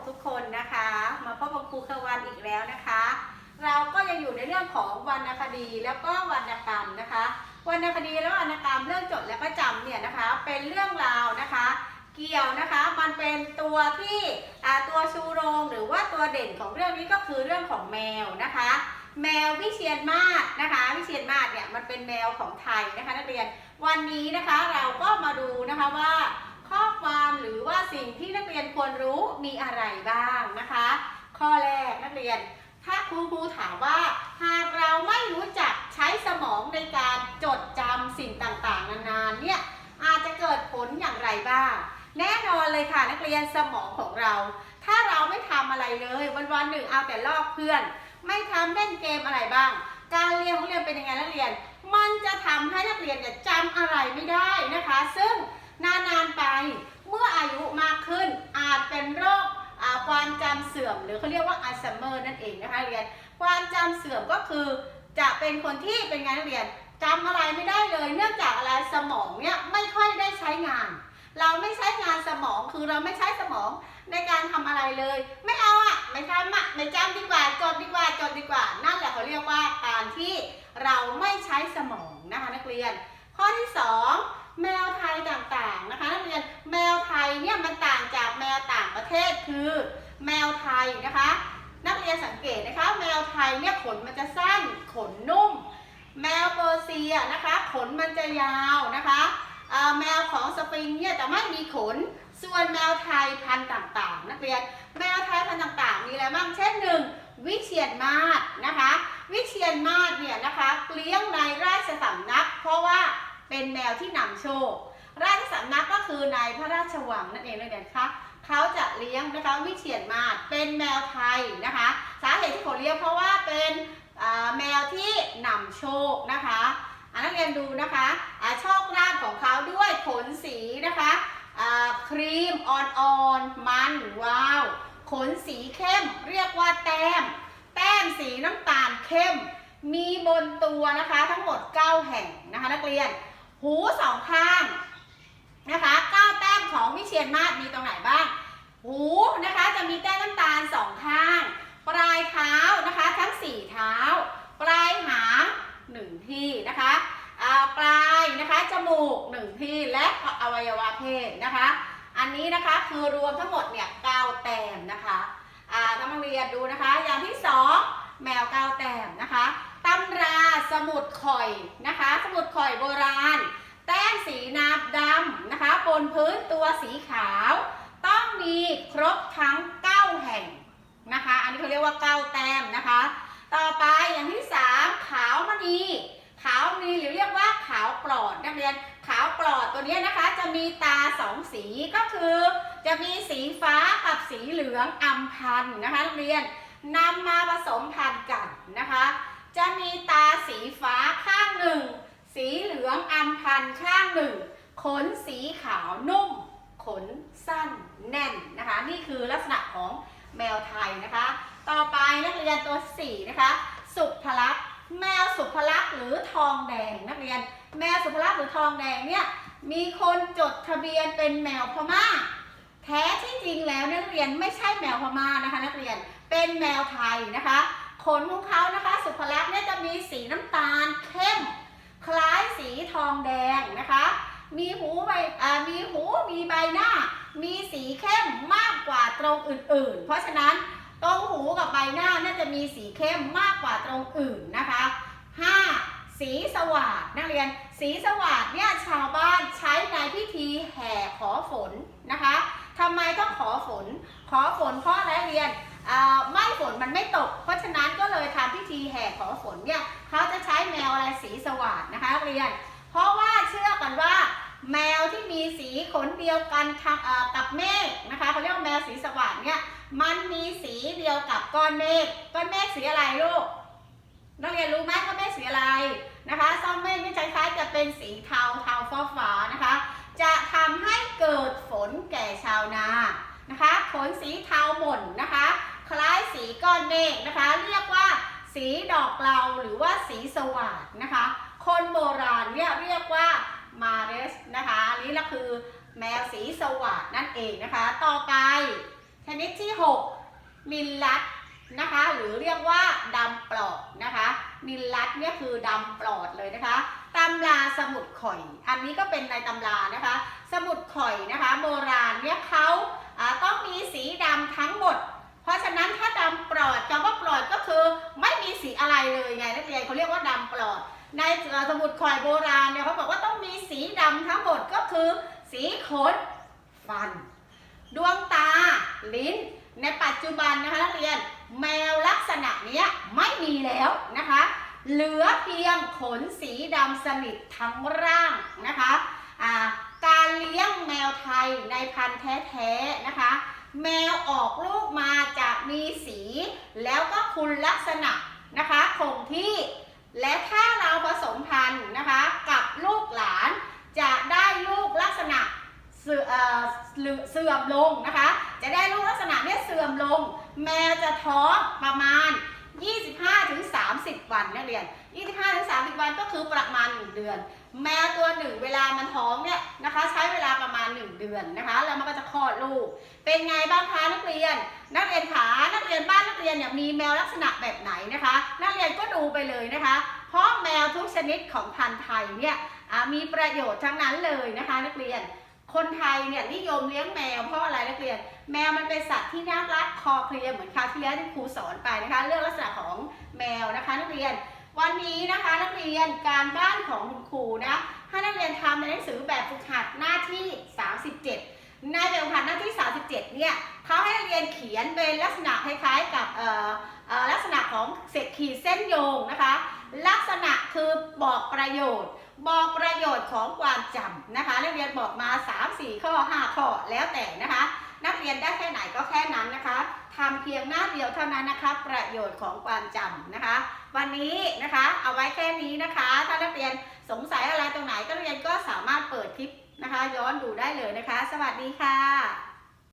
6 ทุกคนนะคะ มาพบกับครูเควันอีกแล้วนะคะ เราก็ยังอยู่ในเรื่องของวรรณคดีแล้วก็วรรณกรรมนะคะวรรณคดีและวรรณกรรมเรื่องจดและก็จำเนี่ยนะคะเป็นเรื่องราวนะคะ เกี่ยวนะคะมันเป็นตัวที่ตัวชูโรงหรือว่าตัวเด่นของเรื่องนี้ก็คือเรื่องของแมวนะคะ แมววิเชียนมาศนะคะ วิเชียนมาศเนี่ยมันเป็นแมวของไทยนะคะ นักเรียนวันนี้นะคะเราก็มาดูนะคะว่า หรือว่าสิ่งที่นักเรียนควรรู้มีอะไรบ้างนะคะ ข้อแรกนักเรียน ถ้าครูครูถามว่า หากเราไม่รู้จักใช้สมองในการจดจำสิ่งต่างๆ นานาเนี่ยอาจจะเกิดผลอย่างไรบ้าง แน่นอนเลยค่ะนักเรียนสมองของเรา ถ้าเราไม่ทำอะไรเลยวันวันๆหนึ่งเอาแต่ลอกเพื่อน ไม่ทำเล่นเกมอะไรบ้าง การเรียนของเรียนเป็นยังไงนักเรียน มันจะทำให้นักเรียนเนี่ยจำอะไรไม่ได้นะคะ ซึ่งนานๆไปเมื่ออายุมากขึ้น อาจเป็นโรคอ่าความจำเสื่ อม หรือเขาเรียกว่าอัลไซเมอร์นั่นเองนะคะเรียน ความจำเสื่อมก็คือ จะเป็นคนที่เป็นไงนักเรียนจำอะไรไม่ได้เลย เนื่องจากอะไรสมองเนี่ยไม่ค่อยได้ใช้งาน เราไม่ใช้งานสมองคือเราไม่ใช้สมองในการทำอะไรเลย ไม่เอาอะไม่ทำอะไม่จำดีกว่าจดดีกว่าจดดีกว่า นั่นแหละเขาเรียกว่าการที่เราไม่ใช้สมองนะคะนักเรียน ข้อที่สองแมวไทยต่างๆนะคะนักเรียนแมวไทยเนี่ยมันต่างจากแมวต่างประเทศคือ แมวไทยนะคะ นักเรียนสังเกตนะคะ แมวไทยเนี่ยขนมันจะสั้นขนนุ่ม แมวเปอร์เซียนะคะ ขนมันจะยาวนะคะแมวของสปริงเนี่ยจะไม่มีขน ส่วนแมวไทยพันธุ์ต่างๆ นักเรียน แมวไทยพันธุ์ต่างๆ มีอะไรบ้าง เช่นหนึ่งวิเชียนมาศนะคะ วิเชียนมาศเนี่ยนะคะเลี้ยงในราชสำนัก เพราะว่าเป็นแมวที่นำโชค ราชสำนักก็คือในพระราชวังนั่นเองนักเรียนคะ เขาจะเลี้ยงนะคะวิเชียนมาศเป็นแมวไทยนะคะ สาเหตุที่เขาเลี้ยงเพราะว่าเป็นแมวที่นำโชคนะคะนักเรียนดูนะคะอ่าโชคลาภของเขาด้วยขนสีนะคะครีมอ่อนๆมันว้าวขนสีเข้มเรียกว่าแต้ม แต้มสีน้ำตาลเข้ม มีบนตัวนะคะ ทั้งหมด 9 แห่งนะคะ นักเรียน หูสองข้างนะคะ 9 แต้มของวิเชียนมาศมีตรงไหนบ้าง หูนะคะจะมีแต้มน้ำตาลสองข้าง ปลายเท้านะคะทั้ง4เท้า ปลายหางหนึ่งที่นะคะปลายนะคะจมูกหนึ่งที่และอวัยวะเพศนะคะ อันนี้นะคะคือรวมทั้งหมดเนี่ย9แต้มนะคะอานักเรียนดูนะคะอย่างที่สองแมวเก้าแต้มนะคะตำราสมุดข่อยนะคะ สมุดข่อยโบราณ แต้มสีนาบดำนะคะบนพื้นตัวสีขาว มีครบทั้ง 9 แห่งนะคะ อันนี้เขาเรียกว่า 9 แต้มนะคะ ต่อไปอย่างที่ 3 ขาวมณีขาวมณีหรือเรียกว่าขาวปลอดนักเรียนขาวปลอดตัวเนี้ยนะคะ จะมีตาสองสีก็คือจะมีสีฟ้ากับสีเหลืองอำพันธ์นะคะนักเรียนนำมาผสมพันธุ์กันนะคะ จะมีตาสีฟ้าข้างหนึ่ง สีเหลืองอำพันธ์ข้างหนึ่งขนสีขาวนุ่ม นสั้นแน่นนะคะ นี่คือลักษณะของแมวไทยนะคะ ต่อไปนักเรียนตัวสี่นะคะ สุภลักษณ์แมวสุภลักษณ์หรือทองแดงนักเรียน แมวสุภลักษณ์หรือทองแดงเนี่ยมีคนจดทะเบียนเป็นแมวพม่า แท้ที่จริงแล้วนักเรียนไม่ใช่แมวพม่านะคะ นักเรียนเป็นแมวไทยนะคะขนของเขานะคะสุภลักษณ์เนี่ยจะมีสีน้ำตาลเข้ม คล้ายสีทองแดงนะคะ มีหูใบอ่ามีหูมีใบหน้า มีสีเข้มมากกว่าตรงอื่นๆ เพราะฉะนั้นตรงหูกับใบหน้าน่าจะมีสีเข้มมากกว่าตรงอื่นนะคะ 5. สีสว่าดนักเรียน สีสว่าดเนี่ยชาวบ้านใช้ในพิธีแห่ขอฝนนะคะทำไมต้องขอฝน ขอฝนเพราะอะไรเรียนไม่ฝนมันไม่ตก เพราะฉะนั้นก็เลยทำพิธีแห่ขอฝนเนี่ยเขาจะใช้แมวอะไรสีสว่าดนะคะเรียน เพราะว่าเชื่อกันว่า แมวที่มีสีขนเดียวกันกับเมฆนะคะเขาเรียกว่าแมวสีสว่างเนี่ยมันมีสีเดียวกับก้อนเมฆก้อนเมฆสีอะไรลูกนักเรียนรู้ไหมก้อนเมฆสีอะไรนะคะซ่อมเมฆนี่คล้ายๆจะเป็นสีเทาเทาฟ้าฟ้านะคะ จะทำให้เกิดฝนแก่ชาวนานะคะขนสีเทาหม่นนะคะ คล้ายสีก้อนเมฆนะคะ เรียกว่าสีดอกเหลาหรือว่าสีสว่างนะคะ คนโบราณเนี่ยเรียกว่า มาเรสนะคะอันนี้ก็คือแมวสีสวัสดนั่นเองนะคะ ต่อไปแทชนิดที่6นิลลัตนะคะ หรือเรียกว่าดำปลอดนะคะนิลลัตเนี่ยคือดำปลอดเลยนะคะตำราสมุดข่อย อันนี้ก็เป็นในตำรานะคะ สมุดข่อยนะคะ โบราณเนี่ยเขาอ่าต้องมีสีดำทั้งหมด เพราะฉะนั้นถ้าดำปลอดคำว่าปลอดก็คือไม่มีสีอะไรเลยไงนักเรียนเขาเรียกว่าดำปลอด ในสมุดข่อยโบราณเนี่ยเขาบอกว่าต้องมีสีดำทั้งหมดก็คือ สีขนฟัน ดวงตา ลิ้น ในปัจจุบันนะคะนักเรียนแมวลักษณะนี้ไม่มีแล้วนะคะ เหลือเพียงขนสีดำสนิททั้งร่างนะคะอ่าการเลี้ยงแมวไทยในพันธุ์แท้ๆนะคะ แมวออกลูกมาจะมีสี แล้วก็คุณลักษณะนะคะคงที่ และถ้าเราผสมพันธุ์นะคะกับลูกหลานจะได้ลูกลักษณะเสื่อมลงนะคะ จะได้ลูกลักษณะเนี้ยเสื่อมลง แมวจะท้องประมาณ 25-30 วันนักเรียน 25-30 ก็คือประมาณ 1 เดือน แมวตัวหนึ่งเวลามันท้องเนี่ยนะคะ ใช้เวลาประมาณ 1 เดือนนะคะ แล้วมันก็จะคลอดลูก เป็นไงบ้างคะนักเรียน นักเรียนขานักเรียนบ้านนักเรียนเนี่ยมีแมวลักษณะแบบไหนนะคะ นักเรียนก็ดูไปเลยนะคะ เพราะแมวทุกชนิดของพันธุ์ไทยเนี่ยมีประโยชน์ทั้งนั้นเลยนะคะ นักเรียนคนไทยเนี่ยนิยมเลี้ยงแมวเพราะอะไรนักเรียน แมวมันเป็นสัตว์ที่น่ารักคอเคลียเหมือนคาที่แล้วที่ครูสอนไปนะคะ เรื่องลักษณะของแมวนะคะ นักเรียน วันนี้นะคะนักเรียนการบ้านของคุณครูนะให้นักเรียนทำในหนังสือแบบฝึกหัดหน้าที่ 37 ในแบบฝึกหัดหน้าที่ 37 เนี่ยเขาให้นักเรียนเขียนเป็นลักษณะคล้ายๆกับลักษณะของเศษขีดเส้นโยงนะคะ ลักษณะคือบอกประโยชน์ บอกประโยชน์ของความจำนะคะ นักเรียนบอกมา 3 4 ข้อ 5 ข้อแล้วแต่นะคะ นักเรียนได้แค่ไหนก็แค่นั้นนะคะทำเพียงหน้าเดียวเท่านั้นนะคะ ประโยชน์ของความจำนะคะ วันนี้นะคะเอาไว้แค่นี้นะคะ ถ้านักเรียนสงสัยอะไรตรงไหนก็เรียนก็สามารถเปิดคลิปนะคะ ย้อนดูได้เลยนะคะ สวัสดีค่ะ